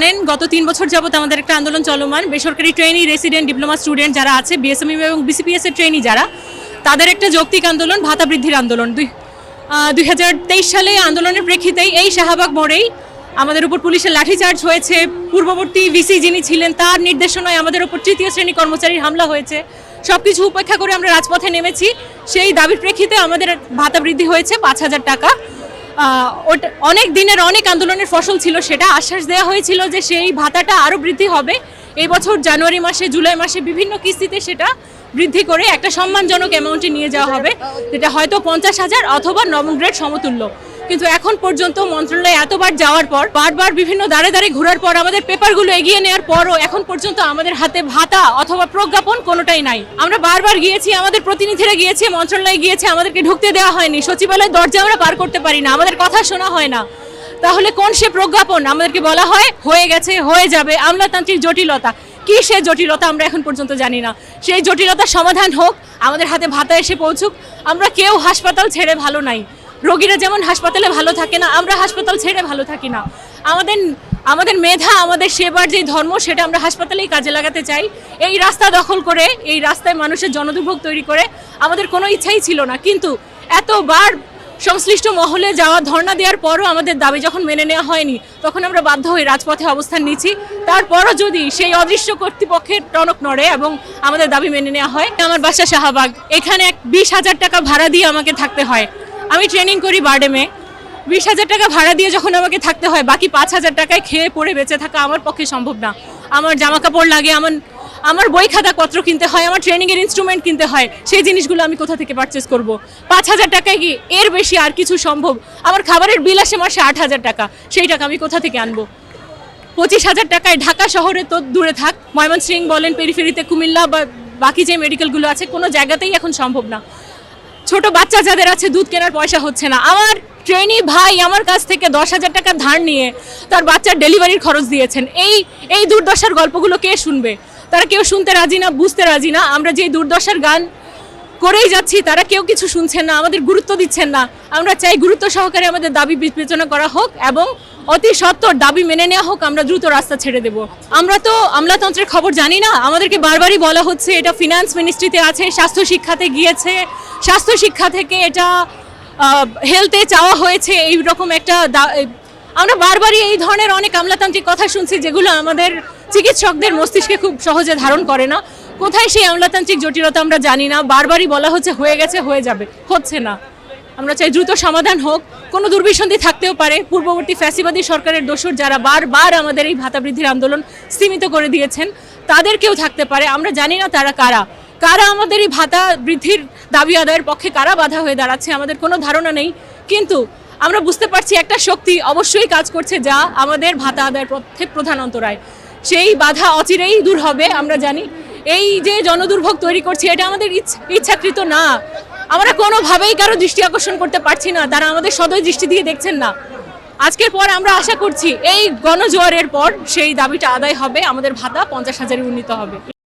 জানেন, গত তিন বছর যাবত আমাদের একটা আন্দোলন চলমান। বেসরকারি ট্রেনি রেসিডেন্ট ডিপ্লোমা স্টুডেন্ট যারা আছে বিএসএমই এবং বিসিপিএস এর ট্রেনি যারা, তাদের একটা যৌক্তিক আন্দোলন, ভাতা বৃদ্ধির আন্দোলন। দুই দুই সালে আন্দোলনের প্রেক্ষিতেই এই শাহবাগ মোড়েই আমাদের উপর পুলিশের লাঠিচার্জ হয়েছে। পূর্ববর্তী ভিসি যিনি ছিলেন, তার নির্দেশনায় আমাদের উপর তৃতীয় শ্রেণি কর্মচারীর হামলা হয়েছে। সব কিছু উপেক্ষা করে আমরা রাজপথে নেমেছি। সেই দাবির প্রেক্ষিতে আমাদের ভাতা বৃদ্ধি হয়েছে পাঁচ হাজার টাকা। ওটা অনেক দিনের, অনেক আন্দোলনের ফসল ছিল, সেটা আশ্বাস দেওয়া হয়েছিল যে সেই ভাতাটা আরও বৃদ্ধি হবে। এই বছর জানুয়ারি মাসে, জুলাই মাসে বিভিন্ন কিস্তিতে সেটা বৃদ্ধি করে একটা সম্মানজনক অ্যামাউন্টে নিয়ে যাওয়া হবে। যেটা হয়তো পঞ্চাশ হাজার অথবা নবম গ্রেড সমতুল্য। কিন্তু এখন পর্যন্ত মন্ত্রণালয়ে এতবার যাওয়ার পর, বারবার বিভিন্ন দাঁড়ে দাঁড়ে ঘোরার পর আমাদের পেপারগুলো এগিয়ে নেওয়ার পরও এখন পর্যন্ত আমাদের হাতে ভাতা অথবা প্রজ্ঞাপন কোনোটাই নাই। আমরা বারবার গিয়েছি, আমাদের প্রতিনিধিরা গিয়েছে, মন্ত্রণালয়ে গিয়েছে, আমাদেরকে ঢুকতে দেওয়া হয়নি। সচিবালয়ের দরজা আমরা পার করতে পারি না, আমাদের কথা শোনা হয় না। তাহলে কোন সে প্রজ্ঞাপন? আমাদেরকে বলা হয়, হয়ে গেছে, হয়ে যাবে, আমলাতান্ত্রিক জটিলতা। কি সে জটিলতা আমরা এখন পর্যন্ত জানি না। সেই জটিলতার সমাধান হোক, আমাদের হাতে ভাতা এসে পৌঁছুক। আমরা কেউ হাসপাতাল ছেড়ে ভালো নাই। রোগীরা যেমন হাসপাতালে ভালো থাকে না, আমরা হাসপাতাল ছেড়ে ভালো থাকি না। আমাদের আমাদের মেধা, আমাদের সেবার যে ধর্ম, সেটা আমরা হাসপাতালেই কাজে লাগাতে চাই। এই রাস্তা দখল করে, এই রাস্তায় মানুষের জনদুর্ভোগ তৈরি করে, আমাদের কোনো ইচ্ছাই ছিল না। কিন্তু এতবার সংশ্লিষ্ট মহলে যাওয়া, ধর্ণা দেওয়ার পরও আমাদের দাবি যখন মেনে নেওয়া হয়নি, তখন আমরা বাধ্য হয়ে রাজপথে অবস্থান নিচ্ছি। তারপরও যদি সেই অদৃশ্য কর্তৃপক্ষের টনক নড়ে এবং আমাদের দাবি মেনে নেওয়া হয়, আমার বাসা শাহবাগ। এখানে এক বিশ হাজার টাকা ভাড়া দিয়ে আমাকে থাকতে হয়। আমি ট্রেনিং করি বার্ডেমে বিশ হাজার টাকা ভাড়া দিয়ে যখন আমাকে থাকতে হয়, বাকি পাঁচ হাজার টাকায় খেয়ে পড়ে বেঁচে থাকা আমার পক্ষে সম্ভব না। আমার জামা কাপড় লাগে, আমার আমার বই খাতা পত্র কিনতে হয়, আমার ট্রেনিংয়ের ইনস্ট্রুমেন্ট কিনতে হয়, সেই জিনিসগুলো আমি কোথা থেকে পারচেস করব? পাঁচ হাজার টাকায় কি এর বেশি আর কিছু সম্ভব? আমার খাবারের বিল আসে মাসে আট হাজার টাকা, সেই টাকা আমি কোথা থেকে আনব? পঁচিশ হাজার টাকায় ঢাকা শহরে তো দূরে থাক ময়মনসিং বলেন, পেরিফেরিতে কুমিল্লা বা বাকি যে মেডিকেলগুলো আছে, কোনো জায়গাতেই এখন সম্ভব না। ছোট বাচ্চা যাদের আছে, দুধ কেনার পয়সা হচ্ছে না। আমার ট্রেনি ভাই আমার কাছ থেকে দশ হাজার টাকা ধার নিয়ে তার বাচ্চার ডেলিভারির খরচ দিয়েছেন। এই এই দুর্দশার গল্পগুলো কে শুনবে? তারা কেউ শুনতে রাজি না, বুঝতে রাজি না। আমরা যে দুর্দশার গান করেই যাচ্ছি, তারা কেউ কিছু শুনছেন না, আমাদের গুরুত্ব দিচ্ছেন না। আমরা চাই গুরুত্ব সহকারে আমাদের দাবি বিবেচনা করা হোক এবং অতি সত্বর দাবি মেনে নেওয়া হোক, আমরা দ্রুত রাস্তা ছেড়ে দেব। আমরা তো আমলাতন্ত্রের খবর জানি না। আমাদেরকে বারবারই বলা হচ্ছে, এটা ফিনান্স মিনিস্ট্রিতে আছে, স্বাস্থ্য শিক্ষাতে গিয়েছে স্বাস্থ্য শিক্ষা থেকে এটা হেলথে চাওয়া হয়েছে এই রকম একটা আমরা বারবারই এই ধরনের অনেক আমলাতান্ত্রিক কথা শুনছি যেগুলো আমাদের চিকিৎসকদের মস্তিষ্কে খুব সহজে ধারণ করে না। কোথায় সেই আমলাতান্ত্রিক জটিলতা আমরা জানি না, বারবারই বলা হচ্ছে হয়ে গেছে, হয়ে যাবে, হচ্ছে না। আমরা চাই দ্রুত সমাধান হোক, কোনো দুর্বিসন্ধি থাকতেও পারে। পূর্ববর্তী ফ্যাসিবাদী সরকারের দোষর যারা বারবার আমাদের এই ভাতা বৃদ্ধির আন্দোলন সীমিত করে দিয়েছেন তাদেরকেও থাকতে পারে, আমরা জানি না তারা কারা। কারা আমাদের এই ভাতা বৃদ্ধির দাবি আদায়ের পক্ষে কারা বাধা হয়ে দাঁড়াচ্ছে আমাদের কোনো ধারণা নেই। কিন্তু আমরা বুঝতে পারছি একটা শক্তি অবশ্যই কাজ করছে যা আমাদের ভাতা আদায়ের পক্ষে প্রধান অন্তরায়। সেই বাধা অচিরেই দূর হবে, আমরা জানি। এই যে জনদুর্ভোগ তৈরি করছে, এটা আমাদের ইচ্ছ- ইচ্ছাকৃত না। আমরা কোনোভাবেই কারও দৃষ্টি আকর্ষণ করতে পারছি না, তারা আমাদের সদয় দৃষ্টি দিয়ে দেখছেন না। আজকের পর আমরা আশা করছি, এই গণজোয়ারের পর সেই দাবিটা আদায় হবে, আমাদের ভাতা পঞ্চাশ হাজারে উন্নীত হবে।